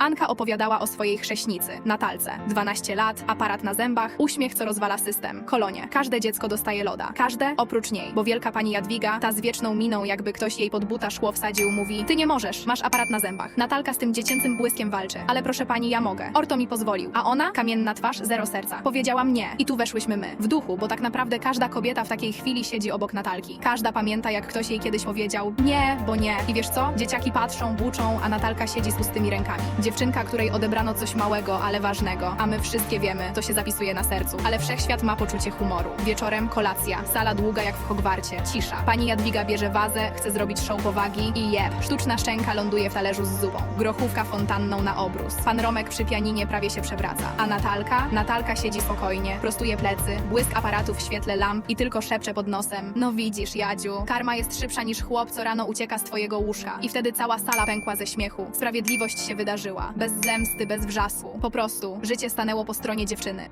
Anka opowiadała o swojej chrześnicy, Natalce. 12 lat, aparat na zębach, uśmiech, co rozwala system. Kolonie. Każde dziecko dostaje loda. Każde oprócz niej, bo wielka pani Jadwiga, ta z wieczną miną, jakby ktoś jej pod buta szkło wsadził, mówi: Ty nie możesz, masz aparat na zębach. Natalka z tym dziecięcym błyskiem walczy. Ale proszę pani, ja mogę. Orto mi pozwolił. A ona, kamienna twarz, zero serca. Powiedziałam nie. I tu weszłyśmy my. W duchu, bo tak naprawdę każda kobieta w takiej chwili siedzi obok Natalki. Każda pamięta, jak ktoś jej kiedyś powiedział: Nie, bo nie. I wiesz co? Dzieciaki patrzą, buczą, a Natalka siedzi z pustymi rękami. Dziewczynka, której odebrano coś małego, ale ważnego. A my wszystkie wiemy, to się zapisuje na sercu. Ale wszechświat ma poczucie humoru. Wieczorem kolacja, sala długa jak w Hogwarcie, cisza. Pani Jadwiga bierze wazę, chce zrobić show powagi i jeb. Sztuczna szczęka ląduje w talerzu z zupą. Grochówka fontanną na obrus. Pan Romek przy pianinie prawie się przewraca. A Natalka? Natalka siedzi spokojnie, prostuje plecy, błysk aparatu w świetle lamp i tylko szepcze pod nosem. No widzisz, Jadziu, karma jest szybsza niż chłop, co rano ucieka z twojego łóżka. I wtedy cała sala pękła ze śmiechu. Sprawiedliwość się wydarzyła. Bez zemsty, bez wrzasku. Po prostu, życie stanęło po stronie dziewczyny.